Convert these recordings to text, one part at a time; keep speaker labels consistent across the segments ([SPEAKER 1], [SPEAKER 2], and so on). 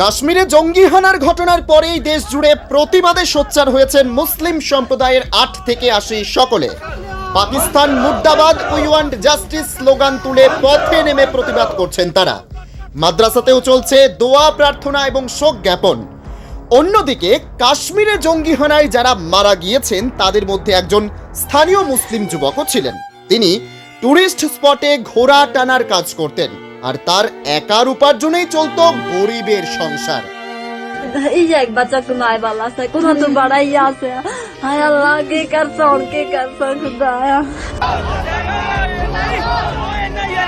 [SPEAKER 1] কাশ্মীরে জঙ্গি হানার ঘটনার পরেই দেশ জুড়ে প্রতিবাদে সোচ্চার হয়েছেন মুসলিম সম্প্রদায়ের আট থেকে আশি সকলে। পাকিস্তান মুর্দাবাদ উই ওয়ান্ট জাস্টিস স্লোগান তুলে পথে নেমে প্রতিবাদ করছেন তারা। মাদ্রাসাতেও চলছে দোয়া প্রার্থনা এবং শোক জ্ঞাপন। অন্যদিকে কাশ্মীরে জঙ্গি হানায় যারা মারা গিয়েছেন তাদের মধ্যে একজন স্থানীয় মুসলিম যুবকও ছিলেন। তিনি টুরিস্ট স্পটে ঘোড়া টানার কাজ করতেন আর তার একার উপার্জনেই চলত গরিবের সংসার।
[SPEAKER 2] এই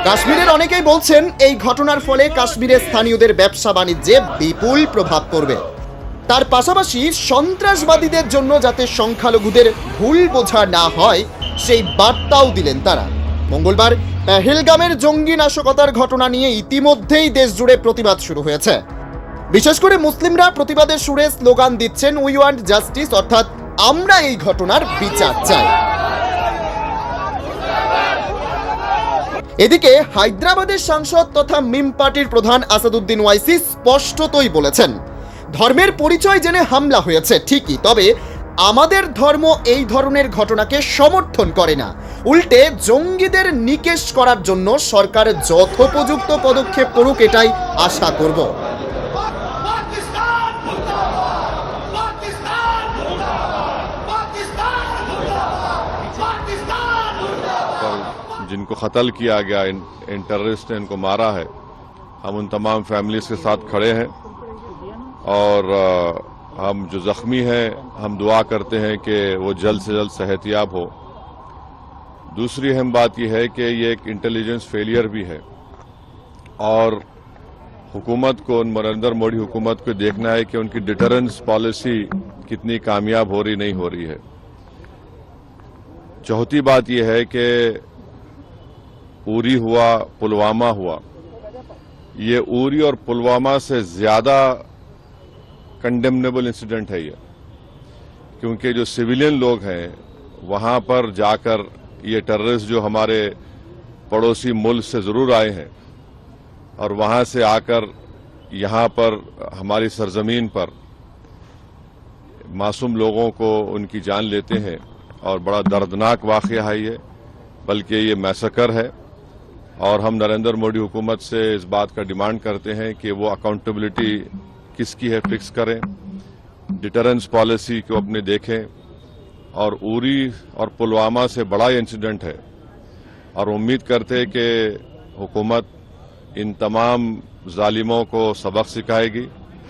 [SPEAKER 1] কাশ্মীরের অনেকেই বলছেন এই ঘটনার ফলে কাশ্মীরের স্থানীয়দের ব্যবসা বাণিজ্যে বিপুল প্রভাব পড়বে। তার পাশাপাশি সন্ত্রাসবাদীদের জন্য যাতে সংখ্যালঘুদের ভুল বোঝা না হয়, সেই বার্তাও দিলেন তারা। মঙ্গলবার পেহেলগামের জঙ্গি নাশকতার ঘটনা নিয়ে ইতিমধ্যেই দেশ জুড়ে প্রতিবাদ শুরু হয়েছে। বিশেষ করে মুসলিমরা প্রতিবাদের সুরে স্লোগান দিচ্ছেন উই ওয়ান্ট জাস্টিস, অর্থাৎ আমরা এই ঘটনার বিচার চাই। এদিকে হায়দ্রাবাদের সাংসদ তথা মিম পার্টির প্রধান আসাদুদ্দিন ওয়াইসি স্পষ্টতই বলেছেন ধর্মের পরিচয় জেনে হামলা হয়েছে ঠিকই তবে আমাদের ধর্ম এই ধরনের ঘটনাকে সমর্থন করে না উল্টে জঙ্গিদের নিকেশ করার জন্য সরকার যথোপযুক্ত পদক্ষেপ করুক এটাই আশা করব
[SPEAKER 3] पाकिस्तान मुर्दाबाद पाकिस्तान मुर्दाबाद पाकिस्तान मुर्दाबाद पाकिस्तान मुर्दाबाद
[SPEAKER 4] पर जिनको कत्ल किया गया इन, इन टेररिस्ट ने इनको मारा है हम उन तमाम फैमिलीज के साथ खड़े हैं اور ہم جو زخمی ہیں، ہم دعا کرتے ہیں کہ وہ جلد سے جلد صحت یاب ہو۔ دوسری اہم بات یہ ہے کہ یہ ایک انٹیلیجنس فیلئر بھی ہے۔ اور حکومت کو نریندر موڈی حکومت کو دیکھنا ہے کہ ان کی ڈیٹرنس پالیسی کتنی کامیاب ہو رہی، نہیں ہو رہی ہے۔ چوتھی بات یہ ہے کہ اوری ہوا، پلوامہ ہوا۔ یہ اوری اور پلوامہ سے زیادہ کنڈیمنیبل انسیڈنٹ ہے یہ۔ کیونکہ جو سیویلین لوگ ہیں، وہاں پر جا کر یہ ٹررس جو ہمارے پڑوسی ملک سے ضرور آئے ہیں، اور وہاں سے آ کر یہاں پر ہماری سرزمین پر معصوم لوگوں کو ان کی جان لیتے ہیں، اور بڑا دردناک واقعہ ہے یہ، بلکہ یہ میسکر ہے۔ اور ہم نریندر موڈی حکومت سے اس بات کا ڈیمانڈ کرتے ہیں کہ وہ اکاؤنٹیبلٹی کس کی ہے فکس کریں ڈٹرنس پالیسی کو اپنے دیکھیں، اور اوری اور پلوامہ سے بڑا انسیڈنٹ ہے۔ اور امید کرتے کہ حکومت ان تمام ظالموں کو سبق سکھائے گی۔